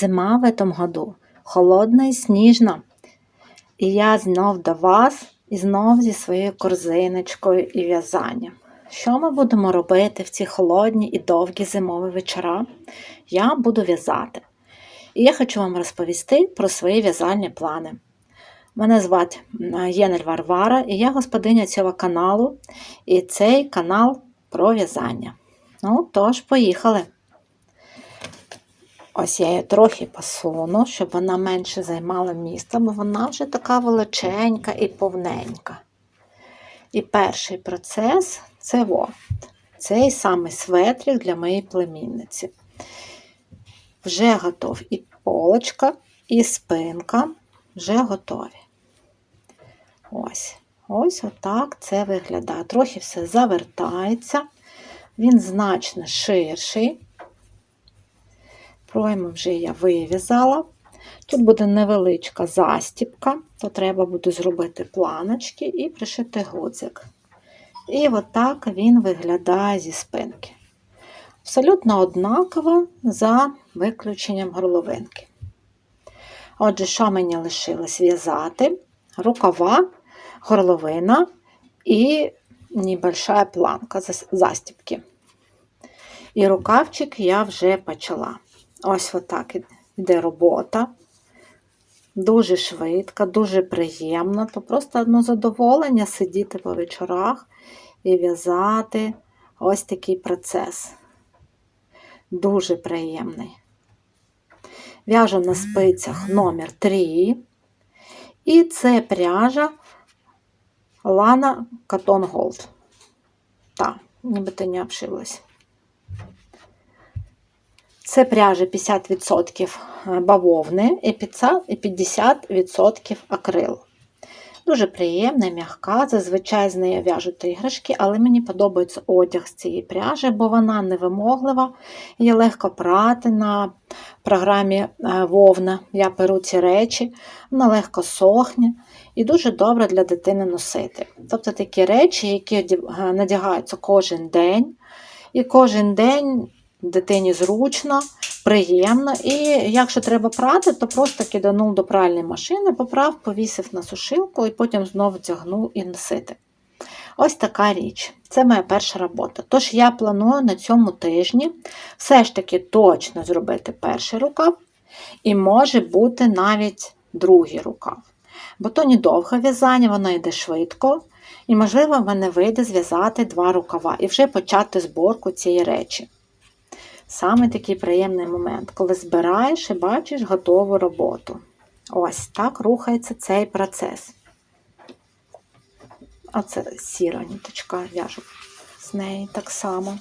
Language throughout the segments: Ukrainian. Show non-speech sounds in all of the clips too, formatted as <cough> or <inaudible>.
Зима в этом году холодна і сніжна. І я знов до вас і знов зі своєю корзиночкою і в'язанням. Що ми будемо робити в ці холодні і довгі зимові вечора? Я буду в'язати. І я хочу вам розповісти про свої в'язальні плани. Мене звати е, Єнель Варвара, і я господиня цього каналу. І цей канал про в'язання. Ну, тож, поїхали. Ось я її трохи посуну, щоб вона менше займала місце, бо вона вже така величенька і повненька. І перший процес це от, цей самий светрик для моєї племінниці. Вже готов і полочка, і спинка вже готові. Ось. Ось отак це виглядає. Трохи все завертається, він значно ширший. Пройму вже я вив'язала. Тут буде невеличка застіпка, то треба буде зробити планочки і пришити гудзик. І отак він виглядає зі спинки. Абсолютно однаково за виключенням горловинки. Отже, що мені лишилось в'язати? Рукава, горловина і небольшая планка застіпки. І рукавчик я вже почала. Ось отак іде робота. Дуже швидко, дуже приємно. То просто одно задоволення сидіти по вечорах і в'язати ось такий процес. Дуже приємний. В'яжу на спицях номер 3. І це пряжа Lana Cotton Gold. Так, нібито не обшилась. Це пряжа 50% бавовни і 50% акрил. Дуже приємна, м'яка. Зазвичай з нею в'яжуть іграшки, але мені подобається одяг з цієї пряжі, бо вона невимоглива, її легко прати на програмі вовна. Я перу ці речі, вона легко сохне і дуже добре для дитини носити. Тобто такі речі, які надягаються кожен день, і кожен день дитині зручно, приємно. І якщо треба прати, то просто киданув до пральної машини, поправ, повісив на сушилку і потім знову вдягнув і носити. Ось така річ. Це моя перша робота. Тож я планую на цьому тижні все ж таки точно зробити перший рукав, і може бути навіть другий рукав. Бо то недовге в'язання, воно йде швидко, і, можливо, в мене вийде зв'язати два рукава і вже почати зборку цієї речі. Саме такий приємний момент, коли збираєш і бачиш готову роботу. Ось так рухається цей процес. Оце сіра ніточка, в'яжу з неї так само.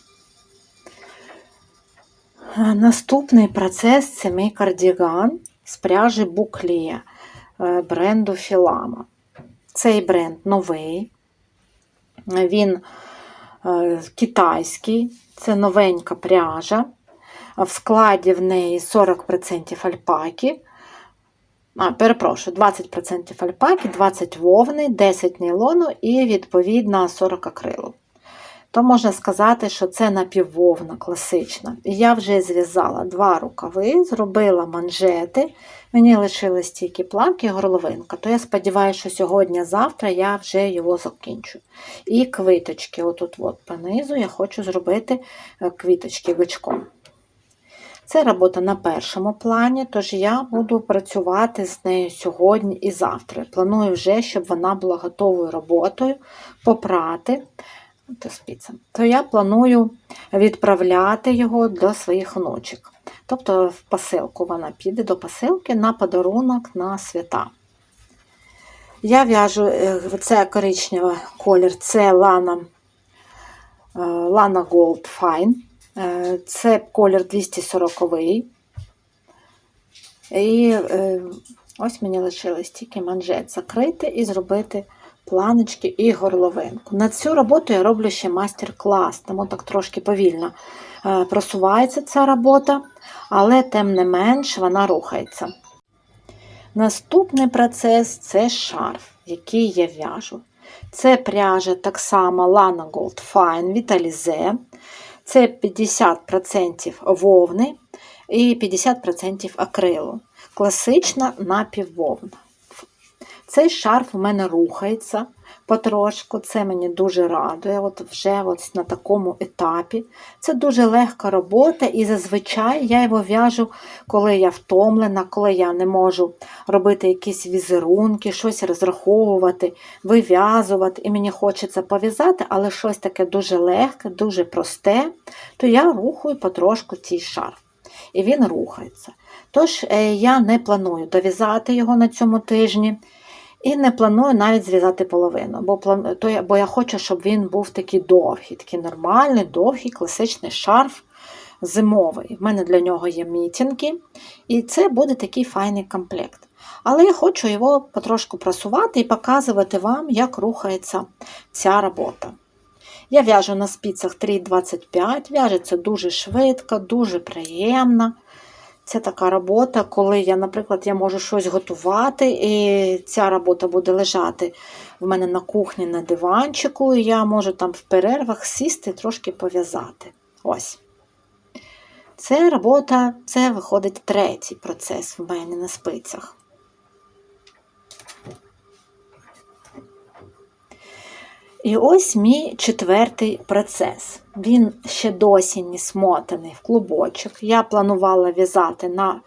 Наступний процес це мій кардіган з пряжі Буклія бренду Філама. Цей бренд новий, він китайський, це новенька пряжа в складі в неї 40% альпаки. А, перепрошую, 20% альпаки, 20 вовни, 10 нейлону і, відповідно, 40 акрилу. То можна сказати, що це напіввовна класична. І я вже зв'язала два рукави, зробила манжети. Мені лишились тільки планки і горловинка. То я сподіваюся, що сьогодні-завтра я вже його закінчу. І квиточки, отут от понизу, я хочу зробити е, квіточки гачком. Це робота на першому плані, тож я буду працювати з нею сьогодні і завтра. Планую вже, щоб вона була готовою роботою попрати. То, я планую відправляти його до своїх онучок. Тобто в посилку вона піде до посилки на подарунок на свята. Я в'яжу е, це коричневий колір, це Lana, е, Lana Gold Fine. Е, це колір 240 І е, ось мені лишилось тільки манжет закрити і зробити планочки і горловинку. На цю роботу я роблю ще майстер-клас, тому так трошки повільно е, просувається ця робота, але тим не менш вона рухається. Наступний процес це шарф, який я в'яжу. Це пряжа так само Lana Gold Fine Vitalize. Це 50% вовни, і 50% акрилу. Класична напіввовна. Цей шарф у мене рухається потрошку, це мені дуже радує. От вже от на такому етапі. Це дуже легка робота, і зазвичай я його в'яжу, коли я втомлена, коли я не можу робити якісь візерунки, щось розраховувати, вив'язувати, і мені хочеться пов'язати, але щось таке дуже легке, дуже просте, то я рухаю потрошку цей шарф. І він рухається. Тож е, я не планую дов'язати його на цьому тижні. І не планую навіть зв'язати половину, бо то я, бо я хочу, щоб він був такий довгий, такий нормальний, довгий, класичний шарф зимовий. В мене для нього є мітінги, і це буде такий файний комплект. Але я хочу його потрошку просувати і показувати вам, як рухається ця робота. Я в'яжу на спицях 3,25, в'яжеться дуже швидко, дуже приємно. Це така робота, коли я, наприклад, я можу щось готувати, і ця робота буде лежати в мене на кухні на диванчику, і я можу там в перервах сісти і трошки пов'язати. Ось. Це робота, це виходить третій процес в мене на спицях. І ось мій четвертий процес. Він ще досі не смотаний в клубочок. Я планувала в'язати на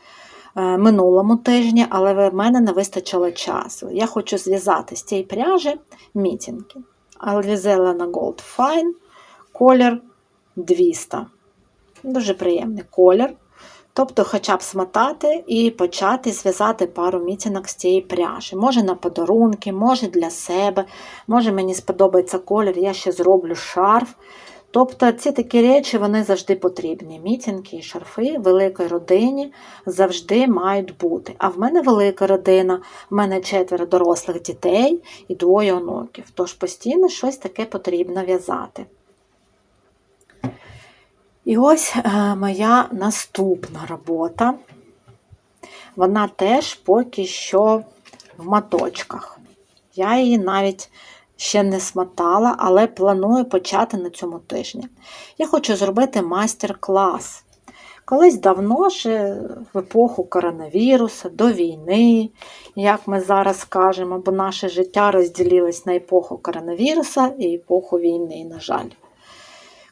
е, минулому тижні, але в мене не вистачило часу. Я хочу зв'язати з цієї пряжі мітінги. Альвізела на Gold Fine, колір 200. Дуже приємний колір. Тобто, хоча б смотати і почати зв'язати пару мітінок з цієї пряжі. Може на подарунки, може для себе, може мені сподобається колір, я ще зроблю шарф. Тобто ці такі речі вони завжди потрібні. Мітінки і шарфи в великій родині завжди мають бути. А в мене велика родина, в мене четверо дорослих дітей і двоє онуків. Тож постійно щось таке потрібно в'язати. І ось е, моя наступна робота. Вона теж поки що в маточках. Я її навіть ще не смотала, але планую почати на цьому тижні. Я хочу зробити майстер-клас. Колись давно ще в епоху коронавірусу, до війни, як ми зараз кажемо, бо наше життя розділилось на епоху коронавіруса і епоху війни, на жаль.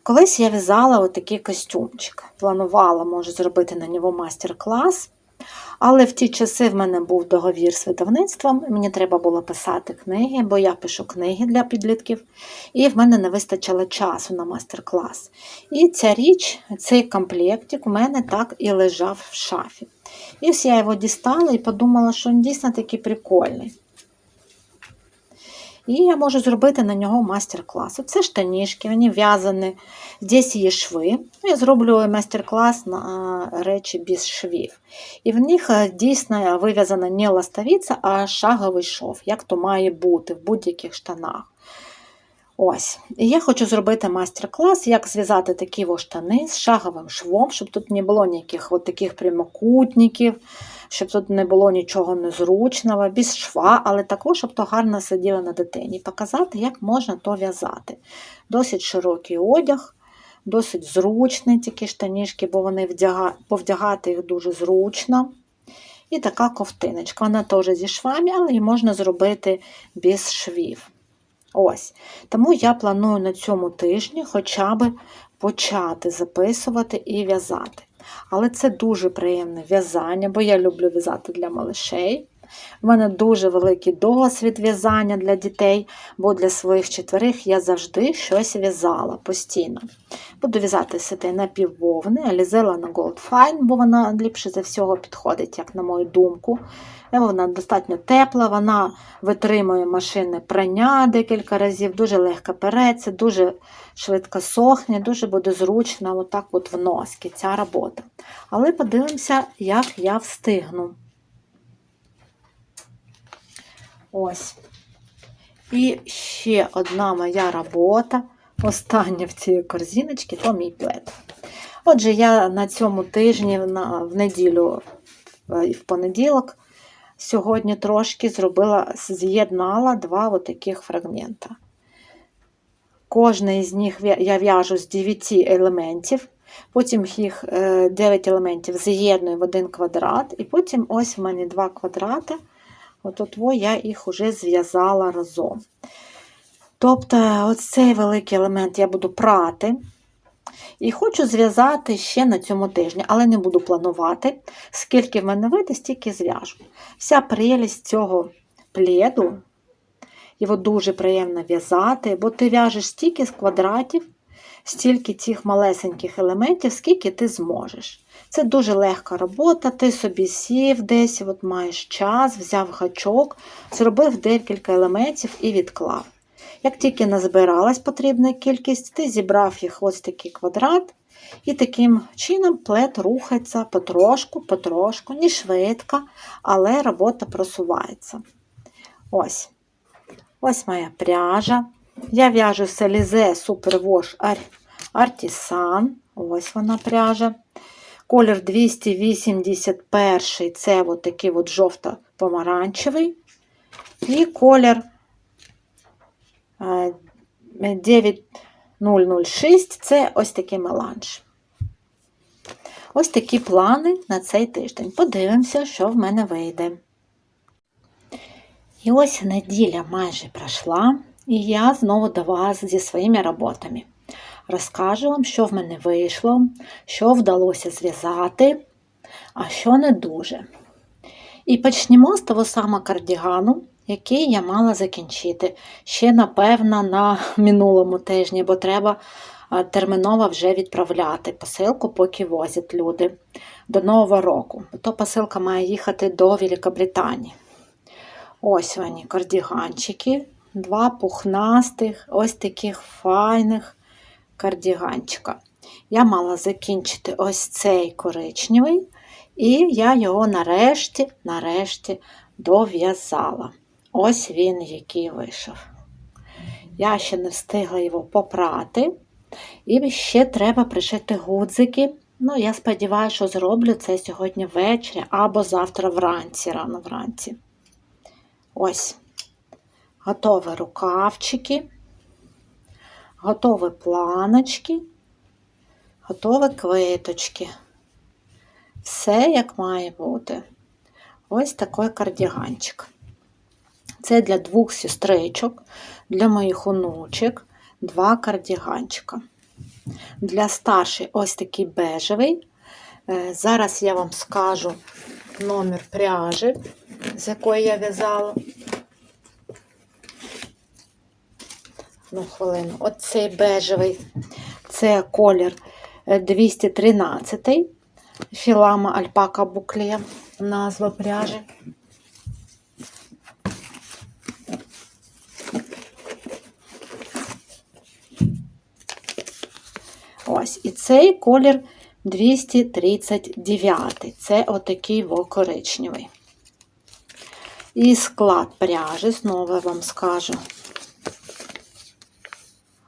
Колись я в'язала отакий костюмчик. Планувала, може, зробити на нього майстер-клас. Але в ті часи в мене був договір з видавництвом, мені треба було писати книги, бо я пишу книги для підлітків, і в мене не вистачило часу на майстер-клас. І ця річ, цей комплектик у мене так і лежав в шафі. І ось я його дістала і подумала, що він дійсно такий прикольний. І я можу зробити на нього майстер-клас. Це штанішки, вони в'язані, десь є шви. Я зроблю майстер-клас на речі без швів. І в них е, дійсно вив'язана не ластовиця, а шаговий шов, як то має бути в будь-яких штанах. Ось. І я хочу зробити майстер-клас, як зв'язати такі штани з шаговим швом, щоб тут не було ніяких от таких прямокутників щоб тут не було нічого незручного, без шва, але також, щоб то гарно сиділо на дитині. Показати, як можна то в'язати. Досить широкий одяг, досить зручний ті штанішки, бо вони вдяга... повдягати їх дуже зручно. І така ковтиночка. Вона теж зі швами, але її можна зробити без швів. Ось. Тому я планую на цьому тижні хоча б почати записувати і в'язати. Але це дуже приємне в'язання, бо я люблю в'язати для малишей. У мене дуже великий досвід в'язання для дітей, бо для своїх четверих я завжди щось в'язала постійно. Буду в'язати сити напіввовни, Алізела на Gold Fine, бо вона ліпше за всього підходить, як на мою думку. Вона достатньо тепла, вона витримує машинне прання декілька разів, дуже легко переться, дуже швидко сохне, дуже буде зручно отак от в носки ця робота. Але подивимося, як я встигну. Ось. І ще одна моя робота, остання в цій корзиночці, то мій плед. Отже, я на цьому тижні, в неділю і в понеділок, сьогодні трошки зробила, з'єднала два таких фрагмента. Кожний з них я в'яжу з 9 елементів. Потім їх 9 елементів з'єдную в один квадрат, і потім ось в мене два квадрати. От я їх вже зв'язала разом. Тобто, ось цей великий елемент я буду прати. І хочу зв'язати ще на цьому тижні, але не буду планувати. Скільки в мене вийде, стільки зв'яжу. Вся прелість цього пледу, його дуже приємно в'язати, бо ти в'яжеш стільки з квадратів, стільки цих малесеньких елементів, скільки ти зможеш. Це дуже легка робота, ти собі сів десь, от маєш час, взяв гачок, зробив декілька елементів і відклав. Як тільки назбиралась потрібна кількість, ти зібрав їх ось такий квадрат, і таким чином плед рухається потрошку, потрошку, не швидко, але робота просувається. Ось. Ось моя пряжа. Я в'яжу Селізе Superwash Artisan. Ось вона пряжа. Колір 281 це от такий от жовто-помаранчевий. І колір 9006 це ось такий меланж. Ось такі плани на цей тиждень. Подивимося, що в мене вийде. І ось неділя майже пройшла, і я знову до вас зі своїми роботами. Розкажу вам, що в мене вийшло, що вдалося зв'язати, а що не дуже. І почнемо з того самого кардігану, який я мала закінчити. Ще, напевно, на минулому тижні, бо треба терміново вже відправляти посилку, поки возять люди до Нового року. То посилка має їхати до Великобританії. Ось вони, кардіганчики, два пухнастих, ось таких файних кардіганчика. Я мала закінчити ось цей коричневий, і я його нарешті, нарешті дов'язала. Ось він, який вийшов. Я ще не встигла його попрати. І ще треба пришити гудзики. Ну, я сподіваюся, що зроблю це сьогодні ввечері або завтра вранці, рано вранці. Ось. Готові рукавчики, готові планочки, готові квиточки. Все як має бути. Ось такий кардіганчик. Це для двох сестричок, для моїх онучок, два кардіганчика. Для старшої ось такий бежевий. Е, зараз я вам скажу номер пряжі, з якої я в'язала. Ну, хвилину. Оцей бежевий, це колір 213 філама альпака букле, назва пряжі. Ось, і цей колір 239. Це отакий коричневий. І склад пряжі, знову вам скажу.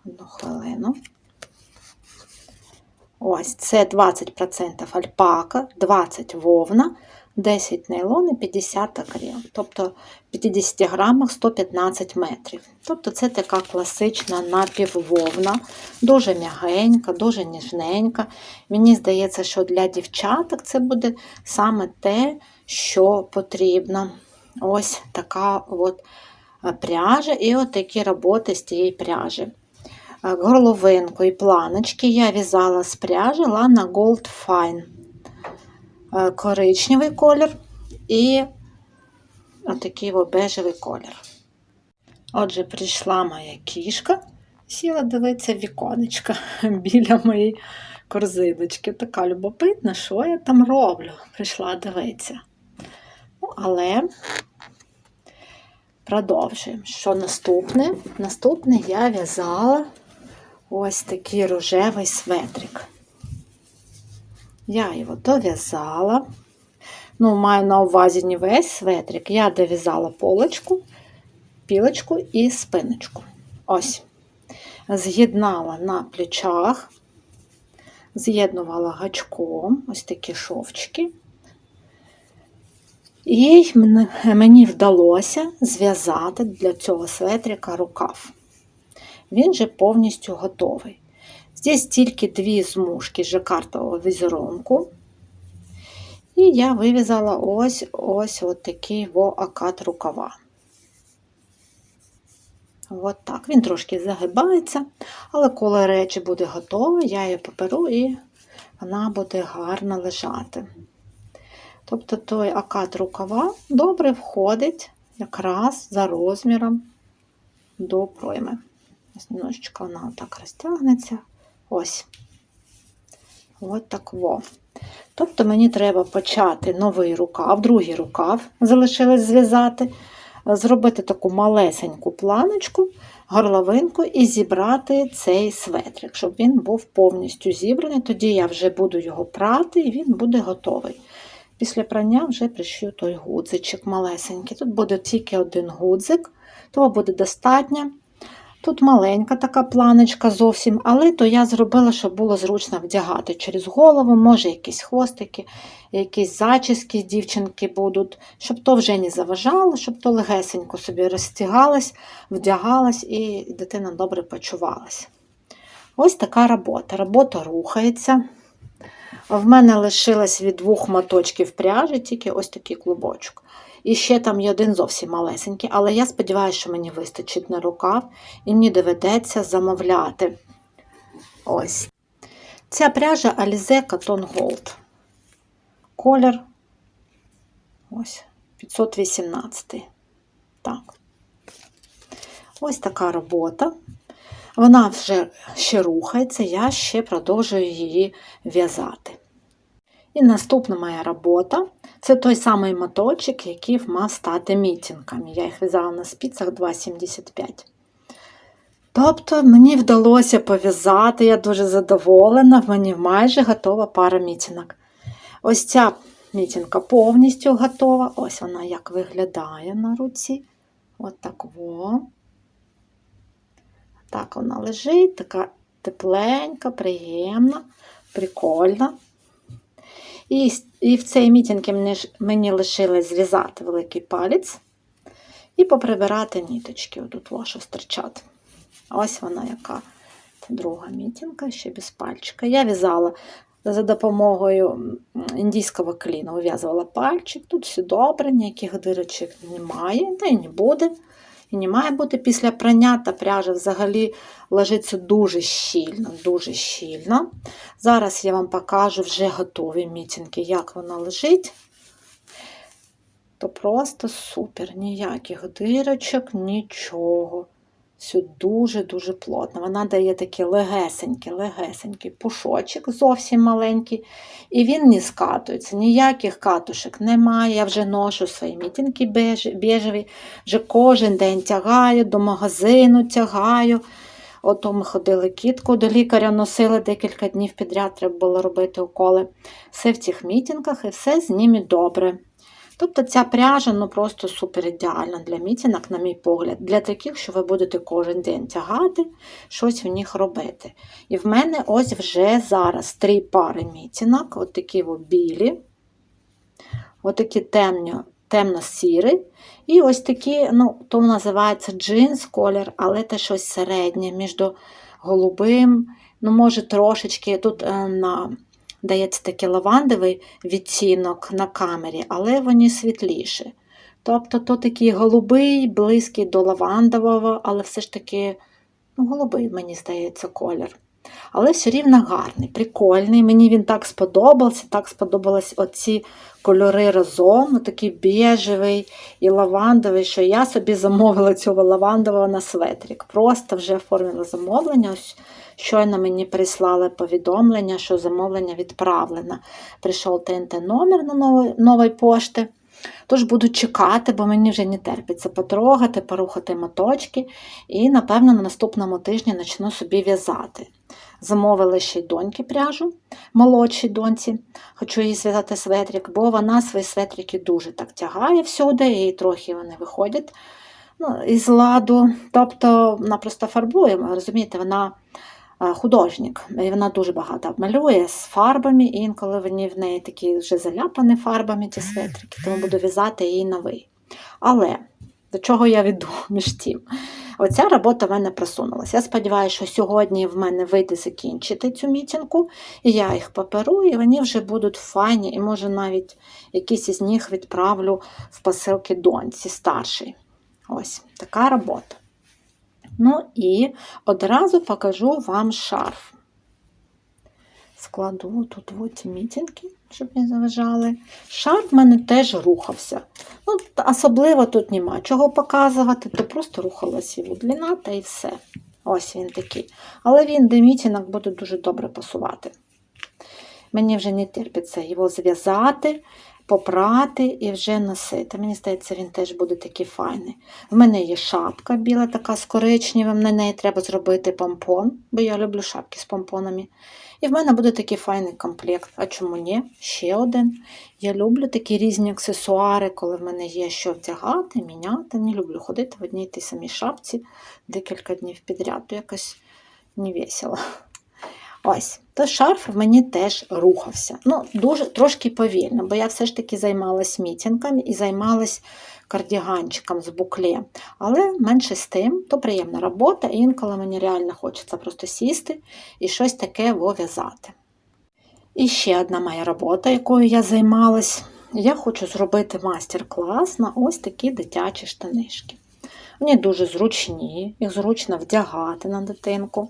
Одну хвилину. Ось, це 20% альпака, 20 вовна, 10 нейлон і 50 акрил. Тобто в 50 грамах 115 метрів. Тобто це така класична напіввовна, дуже м'ягенька, дуже ніжненька. Мені здається, що для дівчаток це буде саме те, що потрібно. Ось така от пряжа і от такі роботи з тієї пряжі. Горловинку і планочки я в'язала з пряжі Lana Gold Fine. Е, коричневий колір і отакий бежевий колір. Отже, прийшла моя кішка, сіла дивитися віконечка <laughs> біля моєї корзиночки. Така любопитна, що я там роблю. Прийшла дивитися. Ну, але продовжуємо. Що наступне? Наступне я в'язала ось такий рожевий светрик. Я його дов'язала. Ну, маю на увазі не весь светрик. Я дов'язала полочку, пілочку і спиночку. Ось. З'єднала на плечах, з'єднувала гачком ось такі шовчики. І мені вдалося зв'язати для цього светрика рукав. Він же повністю готовий. Здесь тільки дві змушки жакартового візерунку. І я вив'язала ось ось от такий акат рукава. От так. Він трошки загибається, але коли речі буде готова, я її поперу і вона буде гарно лежати. Тобто той акат рукава добре входить якраз за розміром до пройми. Ось вона так розтягнеться. Ось. Ось так во. Тобто мені треба почати новий рукав, другий рукав залишилось зв'язати, зробити таку малесеньку планочку, горловинку і зібрати цей светрик, щоб він був повністю зібраний. Тоді я вже буду його прати і він буде готовий. Після прання вже пришью той гудзичок малесенький. Тут буде тільки один гудзик, того буде достатньо. Тут маленька така планочка зовсім, але то я зробила, щоб було зручно вдягати через голову, може якісь хвостики, якісь зачіски дівчинки будуть, щоб то вже не заважало, щоб то легесенько собі розтягалась, вдягалась і дитина добре почувалась. Ось така робота. Робота рухається. В мене лишилось від двох моточків пряжі тільки ось такий клубочок. І ще там є один зовсім малесенький, але я сподіваюся, що мені вистачить на рукав, і мені доведеться замовляти. Ось. Ця пряжа Alize Cotton Gold. Колір ось 518. Так. Ось така робота. Вона вже ще рухається, я ще продовжую її в'язати. І наступна моя робота це той самий моточок, який мав стати мітінками. Я їх в'язала на спицях 2,75. Тобто мені вдалося пов'язати, я дуже задоволена, в мені майже готова пара мітінок. Ось ця мітінка повністю готова. Ось вона як виглядає на руці. От так во. Так вона лежить, така тепленька, приємна, прикольна. І і в цей мітінг мені, лишилось зв'язати великий палець і поприбирати ніточки. Отут вашу стерчат. Ось вона яка Це друга мітінка, ще без пальчика. Я в'язала за допомогою індійського кліну, вив'язувала пальчик. Тут все добре, ніяких дирочок немає, та й не буде. І не має бути після прання та пряжа взагалі лежиться дуже щільно, дуже щільно. Зараз я вам покажу вже готові мітинки, як вона лежить. То просто супер, ніяких дирочок, нічого. Все дуже-дуже плотно. Вона дає такий легесенький, легесенький пушочок, зовсім маленький. І він не скатується, ніяких катушек немає. Я вже ношу свої мітинки біжеві, вже кожен день тягаю, до магазину тягаю. Ото ми ходили кітку до лікаря, носили декілька днів підряд, треба було робити уколи. Все в цих мітингах і все з ними добре. Тобто ця пряжа ну просто супер ідеальна для мітінок, на мій погляд, для таких, що ви будете кожен день тягати, щось в них робити. І в мене ось вже зараз три пари мітінок, от такі от білі, от такі темно, темно-сірі. І ось такі, ну, то називається джинс колір, але це щось середнє між голубим, ну, може, трошечки тут е, на дається такий лавандовий відтінок на камері, але вони світліші. Тобто то такий голубий, близький до лавандового, але все ж таки ну, голубий, мені здається, колір. Але все рівно гарний, прикольний. Мені він так сподобався, так сподобались оці кольори разом, такий біжевий і лавандовий, що я собі замовила цього лавандового на светрик. Просто вже оформила замовлення. Ось Щойно мені прислали повідомлення, що замовлення відправлено. Прийшов ТНТ номер на нової, нової пошти. Тож буду чекати, бо мені вже не терпиться потрогати, порухати моточки, і, напевно, на наступному тижні почну собі в'язати. Замовили ще й доньки пряжу, молодшій доньці. Хочу їй зв'язати светрик, бо вона свої светрики дуже так тягає всюди, і трохи вони виходять ну, із ладу. Тобто вона просто фарбує, розумієте, вона художник. І вона дуже багато малює з фарбами, і інколи вони в неї такі вже заляпані фарбами ці светрики, тому буду в'язати її новий. Але до чого я веду між тим? Оця робота в мене просунулася. Я сподіваюся, що сьогодні в мене вийде закінчити цю мітінку, і я їх паперу, і вони вже будуть файні, і може навіть якісь із них відправлю в посилки доньці старшій. Ось така робота. Ну і одразу покажу вам шарф. Складу тут от мітинки, щоб не заважали. Шарф в мене теж рухався. Ну, Особливо тут нема чого показувати, то просто рухалася його длина та і все. Ось він такий. Але він до мітінок буде дуже добре пасувати. Мені вже не терпиться його зв'язати, попрати і вже носити. Мені здається, він теж буде такий файний. В мене є шапка біла, така з коричневим, на неї треба зробити помпон, бо я люблю шапки з помпонами. І в мене буде такий файний комплект. А чому ні? Ще один. Я люблю такі різні аксесуари, коли в мене є що вдягати, міняти. Не люблю ходити в одній тій самій шапці декілька днів підряд, то якось не весело. Ось, то шарф в мені теж рухався. Ну, дуже трошки повільно, бо я все ж таки займалась мітінками і займалась кардіганчиком з букле. Але менше з тим, то приємна робота, і інколи мені реально хочеться просто сісти і щось таке вов'язати. І ще одна моя робота, якою я займалась. Я хочу зробити майстер-клас на ось такі дитячі штанишки. Вони дуже зручні, їх зручно вдягати на дитинку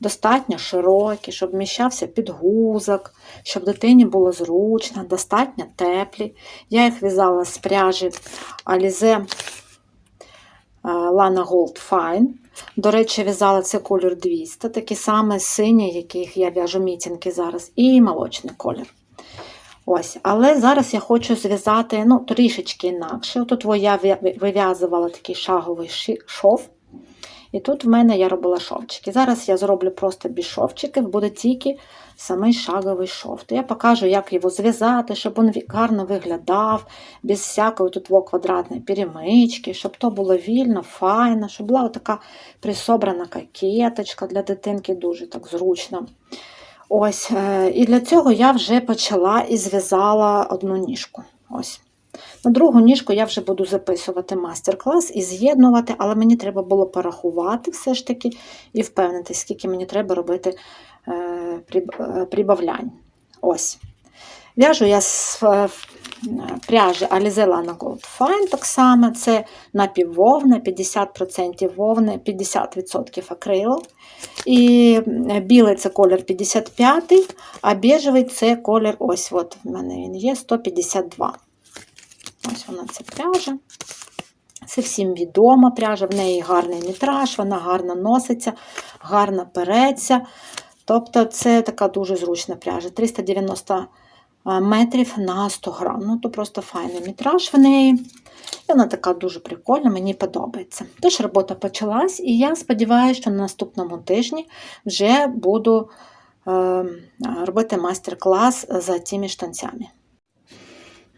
достатньо широкі, щоб вміщався підгузок, щоб дитині було зручно, достатньо теплі. Я їх в'язала з пряжі Alize Lana Gold Fine. До речі, в'язала це колір 200, такий самий синій, яких я в'яжу мітінки зараз, і молочний колір. Ось, Але зараз я хочу зв'язати ну, трішечки інакше. Тут я вив'язувала такий шаговий шов. І тут в мене я робила шовчики. Зараз я зроблю просто без шовчиків, буде тільки самий шаговий шов. То я покажу, як його зв'язати, щоб він гарно виглядав, без всякої тут квадратної перемички, щоб то було вільно, файно, щоб була така присобрана кокеточка для дитинки, дуже так зручно. Ось, е, І для цього я вже почала і зв'язала одну ніжку. Ось. На другу ніжку я вже буду записувати мастер-клас і з'єднувати, але мені треба було порахувати все ж таки і впевнити, скільки мені треба робити е, е, прибавлянь. Ось. В'яжу я з е, пряжі Alize Lana Gold Fine, так само, це напіввовна, 50% вовни, 50% акрилу. І білий це колір 55, а біжевий це колір, ось от в мене він є 152. Ось вона ця пряжа. Це всім відома пряжа, в неї гарний мітраж, вона гарно носиться, гарно переться. Тобто це така дуже зручна пряжа. 390 метрів на 100 грам. Ну, то просто файний мітраж в неї. І вона така дуже прикольна, мені подобається. Тож робота почалась, і я сподіваюся, що на наступному тижні вже буду е, робити майстер-клас за тими штанцями.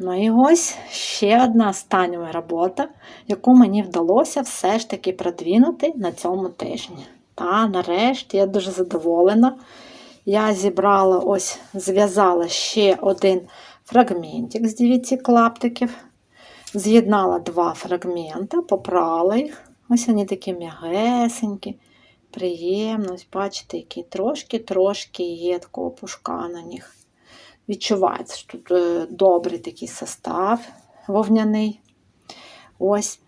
Ну і ось ще одна остання робота, яку мені вдалося все ж таки продвинути на цьому тижні. Та нарешті я дуже задоволена. Я зібрала, ось, зв'язала ще один фрагментик з 9 клаптиків. З'єднала два фрагмента, попрала їх. Ось вони такі м'ягесенькі, приємно. Ось Бачите, які трошки-трошки є такого пушка на них. Відчувається, що тут е, добрий такий состав вовняний. Ось.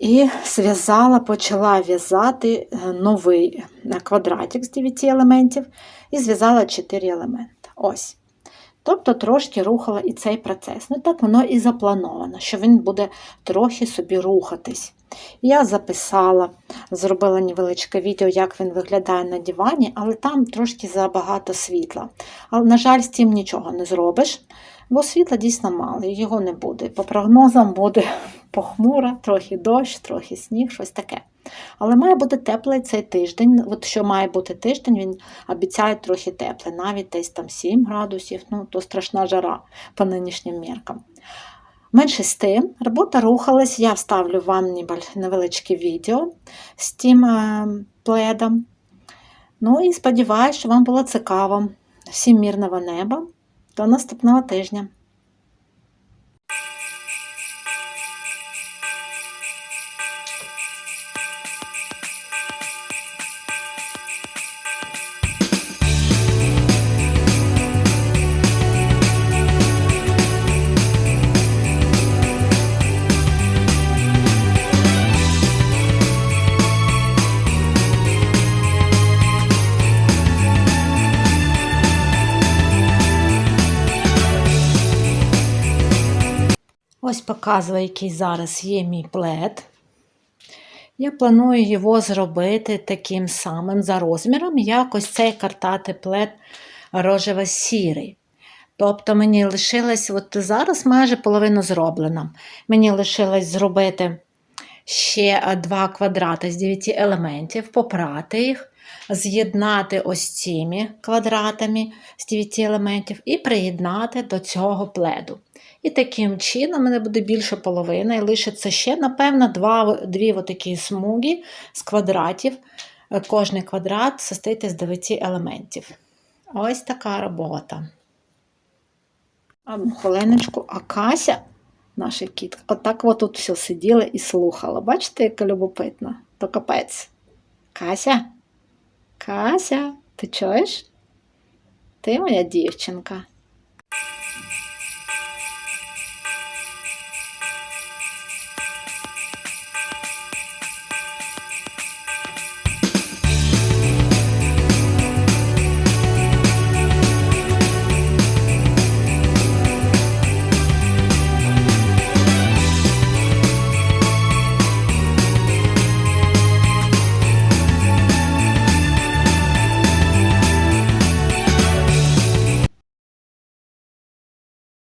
І зв'язала, почала в'язати е, новий е, квадратик з 9 елементів, і зв'язала 4 елементи. Ось. Тобто трошки рухала і цей процес. Ну так воно і заплановано, що він буде трохи собі рухатись. Я записала, зробила невеличке відео, як він виглядає на дивані, але там трошки забагато світла. Але, на жаль, з цим нічого не зробиш, бо світла дійсно мало, його не буде. По прогнозам буде <laughs> похмуро, трохи дощ, трохи сніг, щось таке. Але має бути теплий цей тиждень. От що має бути тиждень, він обіцяє трохи теплий, навіть десь там 7 градусів, ну то страшна жара по нинішнім міркам. Менше з тим, робота рухалась, я вставлю вам невеличке відео з тим е, пледом. Ну і сподіваюся, що вам було цікаво. Всім мирного неба. До наступного тижня! Показую, який зараз є мій плед. Я планую його зробити таким самим за розміром, як ось цей картатий плед рожево-сірий. Тобто мені лишилось, от зараз майже половина зроблена. Мені лишилось зробити ще два квадрати з 9 елементів, попрати їх, з'єднати ось цими квадратами з 9 елементів і приєднати до цього пледу. І таким чином мене буде більше половини, і лишиться ще, напевно, два, дві отакі смуги з квадратів. Кожний квадрат состоїть з 9 елементів. Ось така робота. Хвилиночку, а Кася, наша кітка, отак от тут все сиділа і слухала. Бачите, яка любопитна? То капець. Кася? Кася, ти чуєш? Ти моя дівчинка.